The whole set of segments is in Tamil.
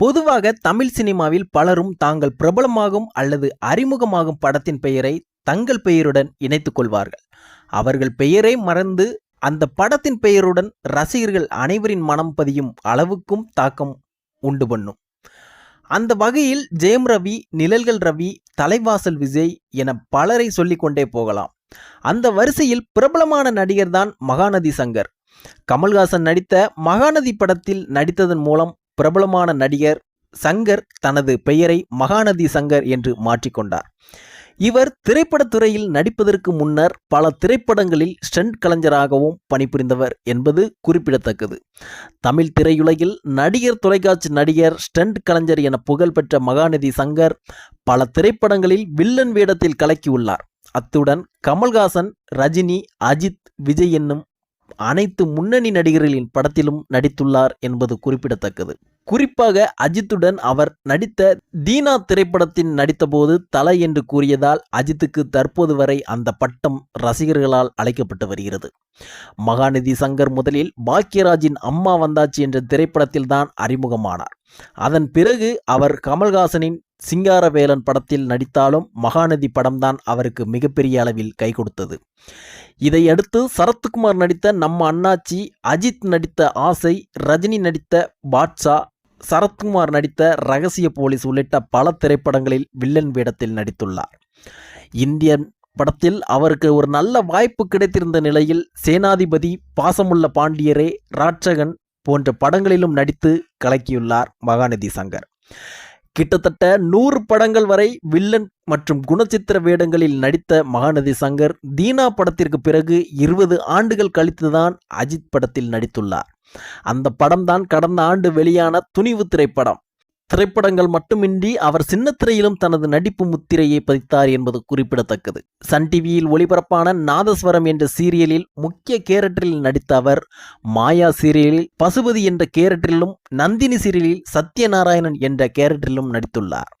பொதுவாக தமிழ் சினிமாவில் பலரும் தாங்கள் பிரபலமாகும் அல்லது அறிமுகமாகும் படத்தின் பெயரை தங்கள் பெயருடன் இணைத்துக் கொள்வார்கள். அவர்கள் பெயரை மறந்து அந்த படத்தின் பெயருடன் ரசிகர்கள் அனைவரின் மனம் பதியும் அளவுக்கும் தாக்கம் உண்டு பண்ணும். அந்த வகையில் ஜெயம் ரவி நிழல்கள் ரவி தலைவாசல் விஜய் என பலரை சொல்லிக்கொண்டே போகலாம். அந்த வரிசையில் பிரபலமான நடிகர்தான் மகாநதி சங்கர். கமல்ஹாசன் நடித்த மகாநதி படத்தில் நடித்ததன் மூலம் பிரபலமான நடிகர் சங்கர் தனது பெயரை மகாநதி சங்கர் என்று மாற்றிக்கொண்டார். இவர் திரைப்படத்துறையில் நடிப்பதற்கு முன்னர் பல திரைப்படங்களில் ஸ்டண்ட் கலைஞராகவும் பணிபுரிந்தவர் என்பது குறிப்பிடத்தக்கது. தமிழ் திரையுலகில் நடிகர் தொலைக்காட்சி நடிகர் ஸ்டண்ட் கலைஞர் என புகழ்பெற்ற மகாநதி சங்கர் பல திரைப்படங்களில் வில்லன் வேடத்தில் கலக்கியுள்ளார். அத்துடன் கமல்ஹாசன் ரஜினி அஜித் விஜய் என்னும் அனைத்து முன்னணி நடிகர்களின் படத்திலும் நடித்துள்ளார் என்பது குறிப்பிடத்தக்கது. குறிப்பாக அஜித்துடன் அவர் நடித்த தீனா திரைப்படத்தின் நடித்தபோது தலை என்று கூறியதால் அஜித்துக்கு தற்போது வரை அந்த பட்டம் ரசிகர்களால் அழைக்கப்பட்டு வருகிறது. மகாநிதி சங்கர் முதலில் பாக்யராஜின் அம்மா வந்தாச்சு என்ற திரைப்படத்தில் தான் அறிமுகமானார். அதன் பிறகு அவர் கமல்ஹாசனின் சிங்காரவேலன் படத்தில் நடித்தாலும் மகாநதி படம்தான் அவருக்கு மிகப்பெரிய அளவில் கை கொடுத்தது. இதையடுத்து சரத்குமார் நடித்த நம்ம அண்ணாச்சி அஜித் நடித்த ஆசை ரஜினி நடித்த பாட்ஷா சரத்குமார் நடித்த ரகசிய போலீஸ் உள்ளிட்ட பல திரைப்படங்களில் வில்லன் வேடத்தில் நடித்துள்ளார். இந்தியன் படத்தில் அவருக்கு ஒரு நல்ல வாய்ப்பு கிடைத்திருந்த நிலையில் சேனாதிபதி பாசமுள்ள பாண்டியரே ராட்சகன் போன்ற படங்களிலும் நடித்து கலக்கியுள்ளார் மகாநதி சங்கர். கிட்டத்தட்ட நூறு படங்கள் வரை வில்லன் மற்றும் குணச்சித்திர வேடங்களில் நடித்த மகாநதி சங்கர் தீனா படத்திற்கு பிறகு இருபது ஆண்டுகள் கழித்துதான் அஜித் படத்தில் நடித்துள்ளார். அந்த படம்தான் கடந்த ஆண்டு வெளியான துணிவு திரைப்படம். திரைப்படங்கள் மட்டுமின்றி அவர் சின்ன திரையிலும் தனது நடிப்பு முத்திரையை பதித்தார் என்பது குறிப்பிடத்தக்கது. சன் டிவியில் ஒளிபரப்பான நாதஸ்வரம் என்ற சீரியலில் முக்கிய கேரக்டரில் நடித்த அவர் மாயா சீரியலில் பசுபதி என்ற கேரக்டரிலும் நந்தினி சீரியலில் சத்யநாராயணன் என்ற கேரக்டரிலும் நடித்துள்ளார்.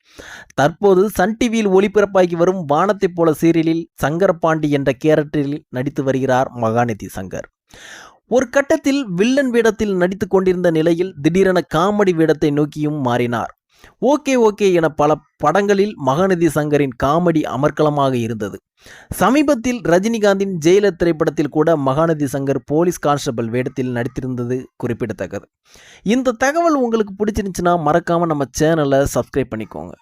தற்போது சன் டிவியில் ஒளிபரப்பாகி வரும் வானத்தைப் போல சீரியலில் சங்கரபாண்டி என்ற கேரக்டரில் நடித்து வருகிறார் மகாநிதி சங்கர். ஒரு கட்டத்தில் வில்லன் வேடத்தில் நடித்து கொண்டிருந்த நிலையில் திடீரென காமெடி வேடத்தை நோக்கியும் மாறினார். ஓகே ஓகே என பல படங்களில் மகாநதி சங்கரின் காமெடி அமர்க்கலமாக இருந்தது. சமீபத்தில் ரஜினிகாந்தின் ஜெயிலர் திரைப்படத்தில் கூட மகாநதி சங்கர் போலீஸ் கான்ஸ்டபிள் வேடத்தில் நடித்திருந்தது குறிப்பிடத்தக்கது. இந்த தகவல் உங்களுக்கு பிடிச்சிருந்துச்சுன்னா மறக்காமல் நம்ம சேனலை சப்ஸ்கிரைப் பண்ணிக்கோங்க.